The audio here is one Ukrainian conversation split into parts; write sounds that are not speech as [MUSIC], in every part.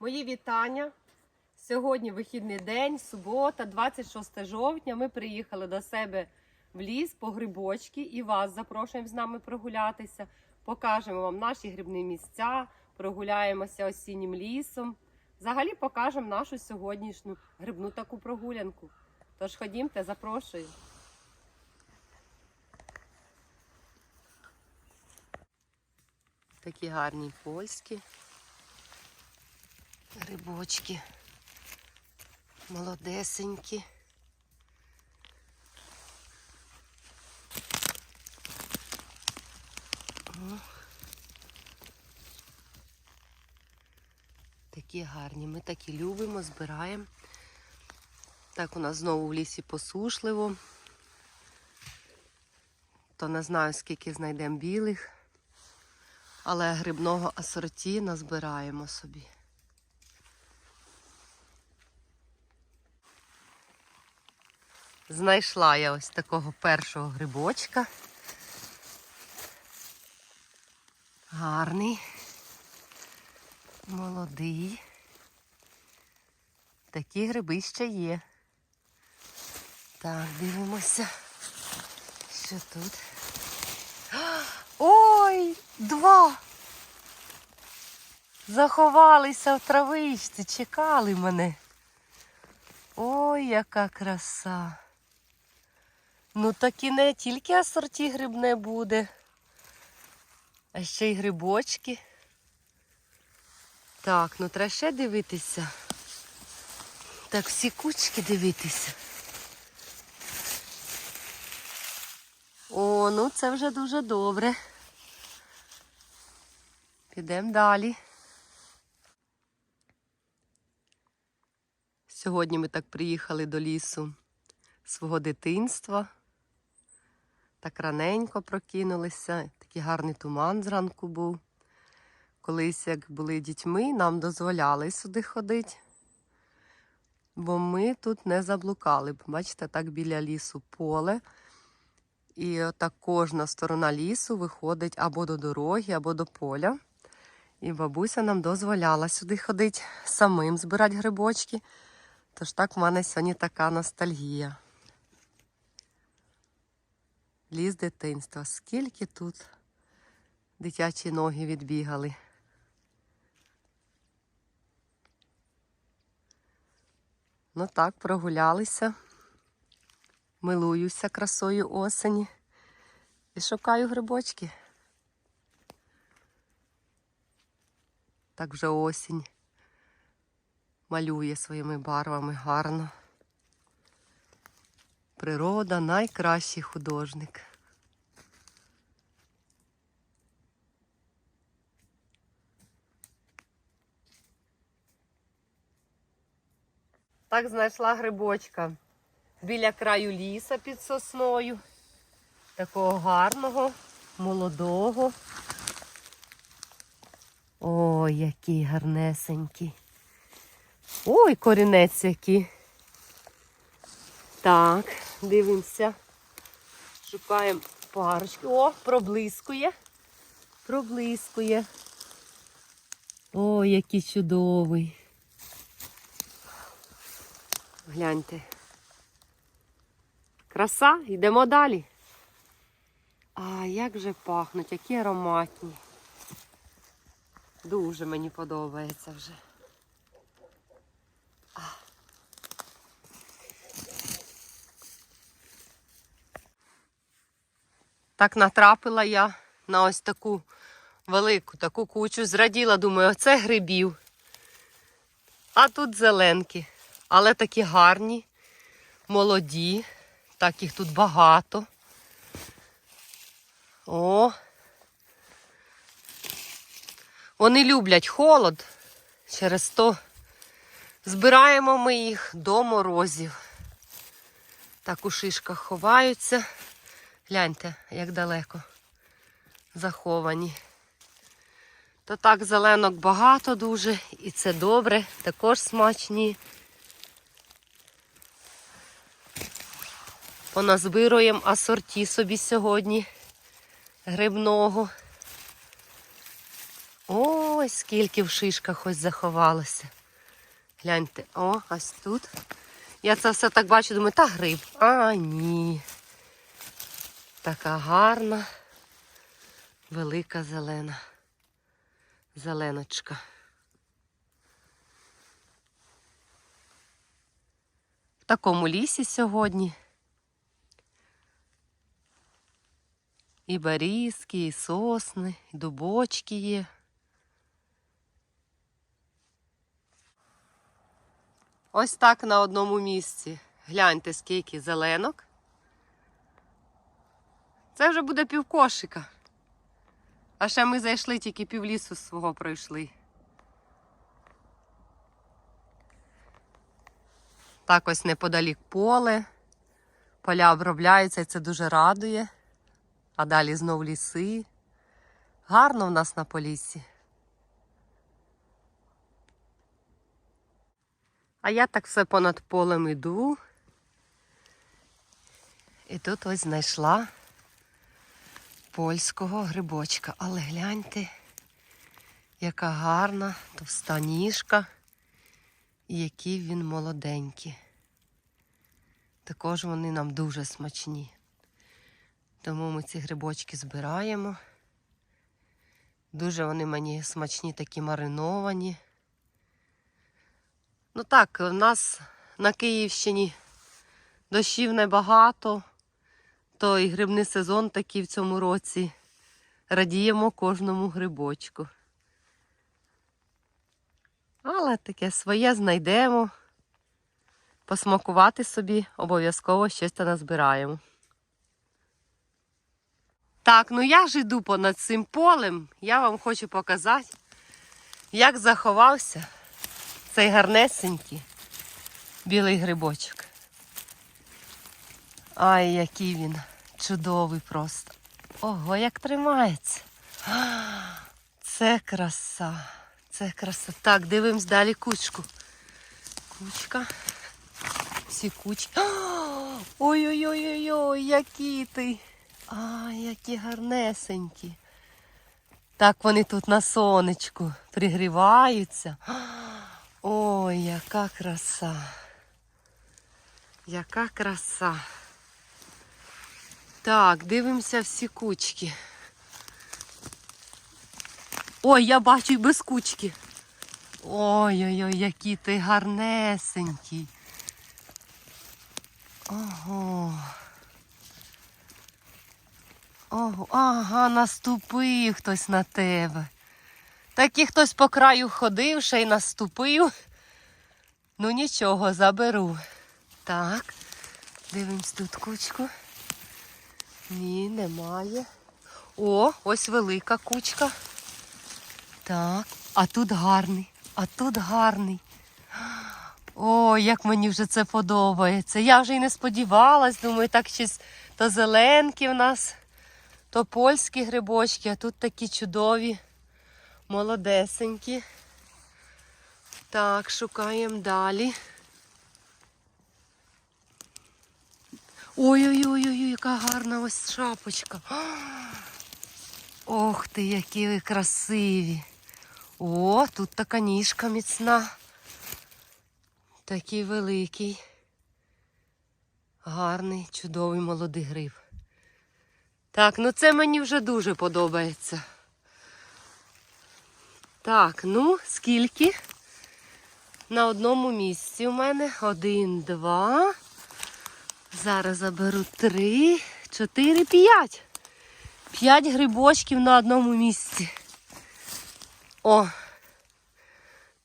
Мої вітання. Сьогодні вихідний день, субота, 26 жовтня. Ми приїхали до себе в ліс по грибочки і вас запрошуємо з нами прогулятися. Покажемо вам наші грибні місця, прогуляємося осіннім лісом. Взагалі покажемо нашу сьогоднішню грибну таку прогулянку. Тож ходімте, запрошую. Такі гарні польські грибочки. Молодесенькі. О. Такі гарні. Ми такі любимо, збираємо. Так у нас знову в лісі посушливо. То не знаю, скільки знайдемо білих, але грибного асорті назбираємо собі. Знайшла я ось такого першого грибочка. Гарний, молодий. Такі гриби ще є. Так, дивимося, що тут. Ой, два! Заховалися в травичці, чекали мене. Ой, яка краса. Ну так і не тільки асорті грибне буде, а ще й грибочки. Так, ну треба ще дивитися. Так, всі кучки дивитися. О, ну це вже дуже добре. Підемо далі. Сьогодні ми так приїхали до лісу свого дитинства. Так раненько прокинулися, такий гарний туман зранку був. Колись, як були дітьми, нам дозволяли сюди ходити, бо ми тут не заблукали. Бачите, так біля лісу поле. І отак кожна сторона лісу виходить або до дороги, або до поля. І бабуся нам дозволяла сюди ходити самим збирати грибочки. Тож так в мене сьогодні така ностальгія. Ліс дитинства. Скільки тут дитячі ноги відбігали. Ну так, прогулялися. Милуюся красою осені і шукаю грибочки. Так вже осінь малює своїми барвами гарно. Природа найкращий художник. Так знайшла грибочка біля краю ліса під сосною. Такого гарного, молодого. Ой, який гарнесенький. Ой, корінець який. Так, дивимося. Шукаємо парочку. О, проблискує. Проблискує. Ой, який чудовий. Гляньте. Краса, йдемо далі. А як же пахнуть, які ароматні. Дуже мені подобається вже. Так натрапила я на ось таку велику таку кучу. Зраділа, думаю, оце грибів. А тут зеленки. Але такі гарні, молоді. Так їх тут багато. О. Вони люблять холод. Через то збираємо ми їх до морозів. Так у шишках ховаються. Гляньте, як далеко заховані. То так зеленок багато дуже, і це добре, також смачні. Поназбируємо асорті собі сьогодні грибного. Ой, скільки в шишках ось заховалося. Гляньте, о, ось тут. Я це все так бачу, думаю, та гриб. А, ні. Така гарна, велика зелена. Зеленочка. В такому лісі сьогодні. І берізки, і сосни, і дубочки є. Ось так на одному місці. Гляньте, скільки зеленок. Це вже буде півкошика. А ще ми зайшли, тільки півлісу свого пройшли. Так ось неподалік поле. Поля обробляються і це дуже радує. А далі знов ліси. Гарно в нас на полісі. А я так все понад полем іду. І тут ось знайшла польського грибочка. Але гляньте, яка гарна товста ніжка і які він молоденькі. Також вони нам дуже смачні. Тому ми ці грибочки збираємо. Дуже вони мені смачні, такі мариновані. Ну так, в нас на Київщині дощів небагато, то і грибний сезон такий в цьому році. Радіємо кожному грибочку. Але таке своє знайдемо. Посмакувати собі обов'язково щось назбираємо. Так, ну я ж іду понад цим полем. Я вам хочу показати, як заховався цей гарнесенький білий грибочок. Ай, який він чудовий просто. Ого, як тримається. Це краса. Це краса. Так, дивимось далі кучку. Кучка. Всі кучки. [GASPS] Ой-ой-ой-ой, які ти. Ай, які гарнесенькі. Так вони тут на сонечку пригріваються. [GASPS] Ой, яка краса. Яка краса. Так, дивимося всі кучки. Ой, я бачу і без кучки. Ой-ой-ой, які ти гарнесенький. Ого. Ого, ага, наступив хтось на тебе. Так і хтось по краю ходив, ще й наступив. Ну нічого, заберу. Так, дивимось тут кучку. Ні, немає. О, ось велика кучка. Так, а тут гарний, а тут гарний. О, як мені вже це подобається. Я вже й не сподівалась, думаю, так щось то зеленки в нас, то польські грибочки, а тут такі чудові, молодесенькі. Так, шукаємо далі. Ой-ой-ой, яка гарна ось шапочка. Ох ти, які ви красиві. О, тут така ніжка міцна. Такий великий. Гарний, чудовий молодий гриб. Так, ну це мені вже дуже подобається. Так, ну, скільки? На одному місці у мене. Один, два. Зараз заберу три, чотири, п'ять. П'ять грибочків на одному місці. О,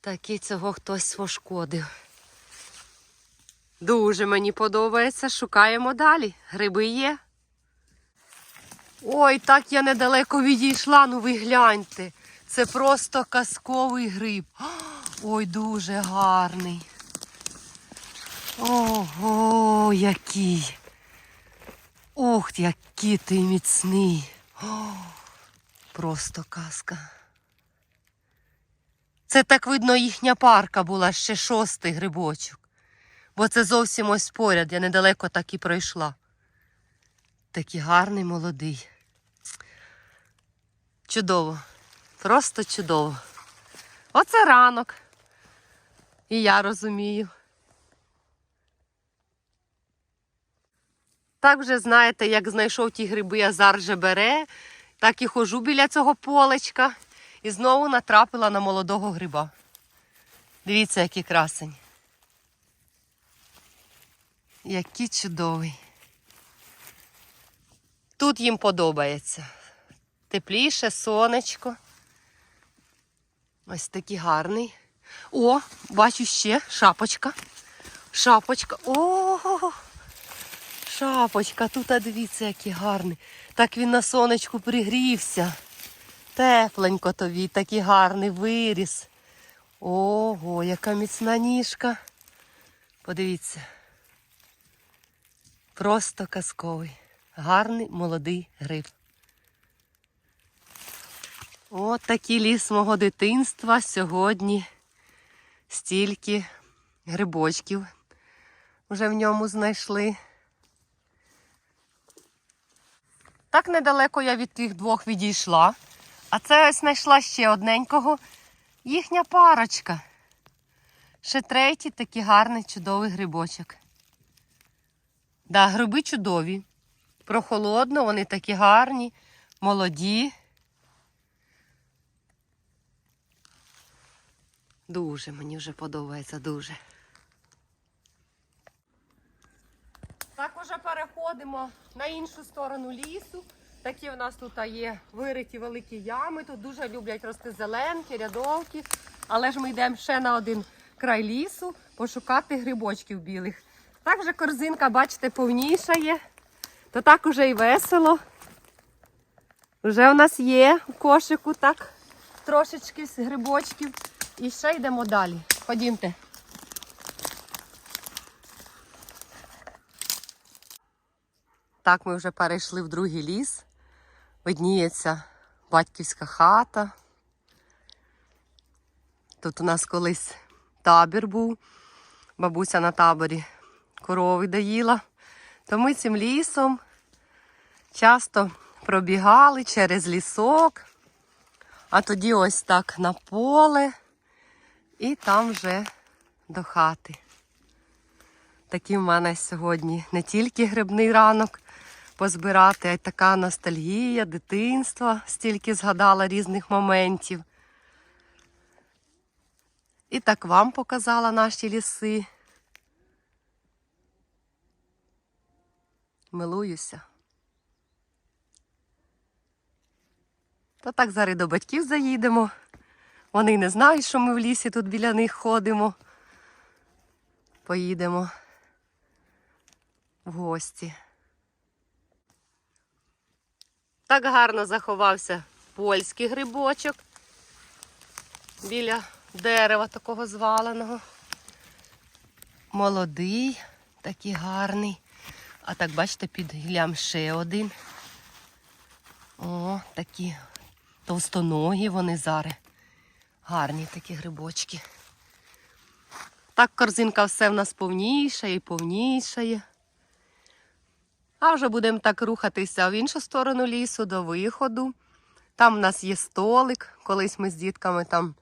таки цього хтось пошкодив. Дуже мені подобається. Шукаємо далі. Гриби є. Ой, так я недалеко відійшла, ну ви гляньте. Це просто казковий гриб. Ой, дуже гарний. Ого, який. Ух, який ти міцний. О, просто казка. Це так видно, їхня парка була ще шостий грибочок. Бо це зовсім ось поряд, я недалеко так і пройшла. Такий гарний молодий. Чудово. Просто чудово. Оце ранок. І я розумію. Так вже знаєте, як знайшов ті гриби, азар же бере, так і хожу біля цього полечка і знову натрапила на молодого гриба. Дивіться, який красень. Який чудовий. Тут їм подобається. Тепліше, сонечко. Ось такий гарний. О, бачу ще шапочка. Шапочка. О, шапочка. Тут а дивіться, який гарний. Так він на сонечку пригрівся. Тепленько тобі, такий гарний виріс. Ого, яка міцна ніжка. Подивіться. Просто казковий. Гарний молодий гриб. От такий ліс мого дитинства сьогодні. Стільки грибочків вже в ньому знайшли. Так недалеко я від тих двох відійшла. А це ось знайшла ще одненького. Їхня парочка. Ще третій такий гарний чудовий грибочок. Да, гриби чудові. Прохолодно, вони такі гарні, молоді. Дуже мені вже подобається, дуже. Так уже переходимо на іншу сторону лісу. Такі в нас тут є вириті великі ями. Тут дуже люблять рости зеленки, рядовки. Але ж ми йдемо ще на один край лісу пошукати грибочків білих. Так вже корзинка, бачите, повнішає. То так уже і весело. Вже у нас є у кошику так трошечки з грибочків. І ще йдемо далі. Ходімте. Так, ми вже перейшли в другий ліс. Видніється батьківська хата. Тут у нас колись табір був. Бабуся на таборі корови доїла. То ми цим лісом часто пробігали через лісок, а тоді ось так на поле і там вже до хати. Такий в мене сьогодні не тільки грибний ранок позбирати, така ностальгія, дитинства, стільки згадала різних моментів. І так вам показала наші ліси. Милуюся. Та так зараз до батьків заїдемо. Вони не знають, що ми в лісі тут біля них ходимо. Поїдемо в гості. Так гарно заховався польський грибочок біля дерева такого зваленого. Молодий, такий гарний. А так, бачите, під гіллям ще один. О, такі товстоногі вони зараз. Гарні такі грибочки. Так корзинка все в нас повнішає і повнішає. А вже будемо так рухатися в іншу сторону лісу до виходу. Там в нас є столик. Колись ми з дітками там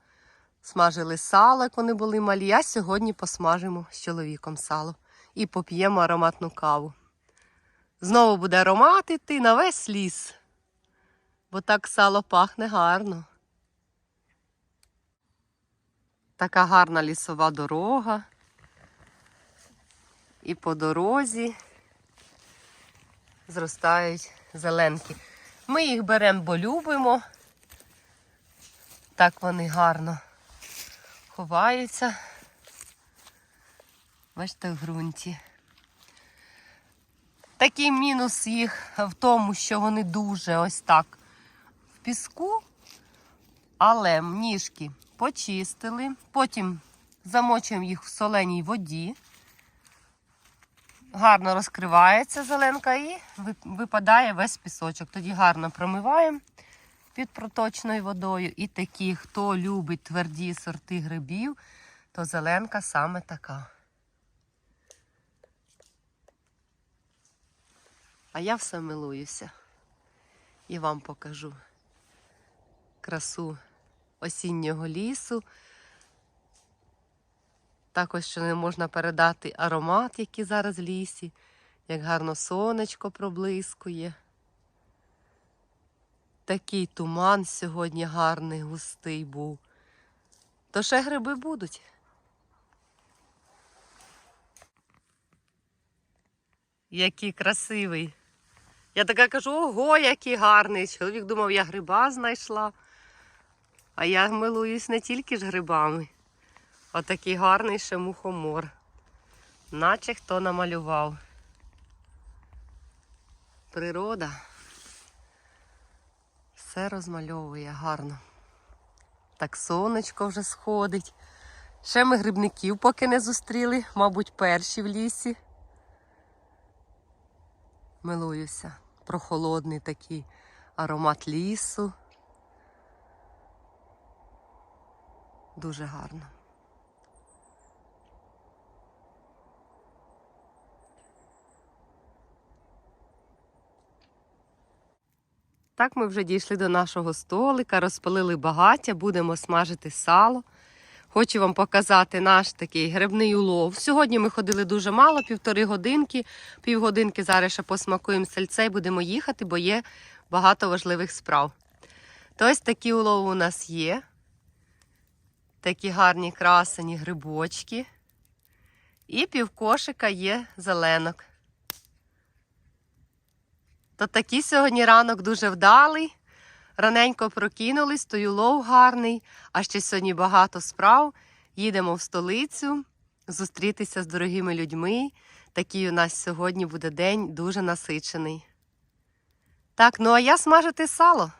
смажили сало, як вони були малі. А сьогодні посмажимо з чоловіком сало і поп'ємо ароматну каву. Знову буде аромат іти на весь ліс, бо так сало пахне гарно. Така гарна лісова дорога. І по дорозі зростають зеленки. Ми їх беремо, бо любимо. Так вони гарно ховаються. Бачите, в ґрунті. Такий мінус їх в тому, що вони дуже ось так в піску, але ніжки почистили, потім замочуємо їх в соленій воді. Гарно розкривається зеленка і випадає весь пісочок. Тоді гарно промиваємо під проточною водою. І такі, хто любить тверді сорти грибів, то зеленка саме така. А я все милуюся і вам покажу красу осіннього лісу. Також ще не можна передати аромат, який зараз в лісі, як гарно сонечко проблискує. Такий туман сьогодні гарний, густий був. То ще гриби будуть. Який красивий. Я така кажу, ого, який гарний. Чоловік думав, я гриба знайшла. А я милуюсь не тільки ж грибами. Отакий гарний ще мухомор. Наче хто намалював. Природа все розмальовує гарно. Так сонечко вже сходить. Ще ми грибників поки не зустріли, мабуть, перші в лісі. Милуюся. Прохолодний такий аромат лісу. Дуже гарно. Так, ми вже дійшли до нашого столика, розпалили багаття, будемо смажити сало. Хочу вам показати наш такий грибний улов. Сьогодні ми ходили дуже мало, півтори годинки. Півгодинки зараз ще посмакуємо сельце і будемо їхати, бо є багато важливих справ. То ось такі улови у нас є. Такі гарні красені грибочки. І півкошика є зеленок. То такий сьогодні ранок дуже вдалий. Раненько прокинулись, то й улов гарний, а ще сьогодні багато справ. Їдемо в столицю зустрітися з дорогими людьми. Такий у нас сьогодні буде день дуже насичений. Так, ну а я смажити сало.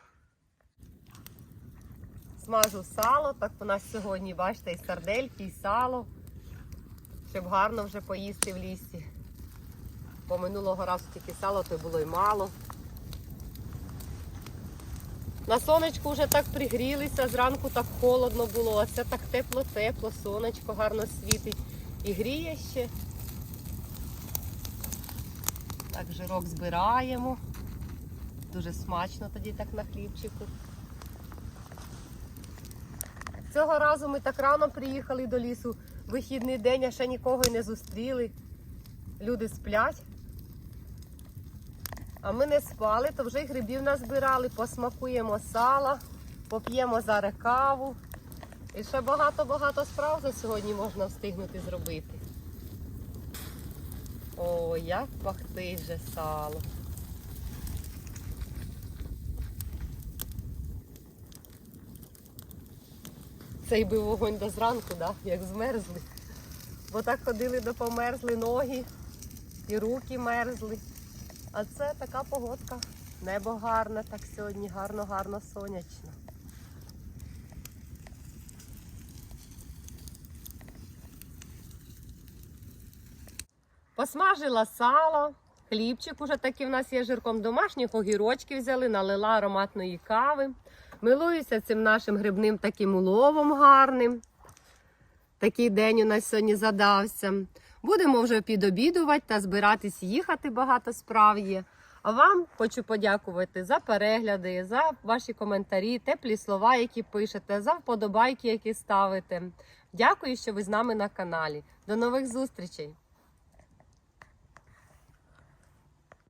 Смажу сало, так у нас сьогодні, бачите, і сардельки, і сало, щоб гарно вже поїсти в лісі. Бо минулого разу тільки сало, то було й мало. На сонечку вже так пригрілися, зранку так холодно було, а це так тепло-тепло, сонечко гарно світить і гріє ще. Так, жирок збираємо. Дуже смачно тоді так на хлібчику. Цього разу ми так рано приїхали до лісу. Вихідний день, а ще нікого й не зустріли. Люди сплять. А ми не спали, то вже й грибів назбирали, посмакуємо сала, поп'ємо зараз каву. І ще багато-багато справ за сьогодні можна встигнути зробити. О, як пахтить же сало. Цей би вогонь до зранку, да? як змерзли. Бо так ходили до померзли ноги і руки мерзли. А це така погодка. Небо гарне, так сьогодні гарно-гарно сонячно. Посмажила сало, хлібчик уже такий в нас є жирком. Домашніх огірочки взяли, налила ароматної кави. Милуюся цим нашим грибним таким уловом гарним. Такий день у нас сьогодні задався. Будемо вже підобідувати та збиратись їхати, багато справ є. А вам хочу подякувати за перегляди, за ваші коментарі, теплі слова, які пишете, за вподобайки, які ставите. Дякую, що ви з нами на каналі. До нових зустрічей!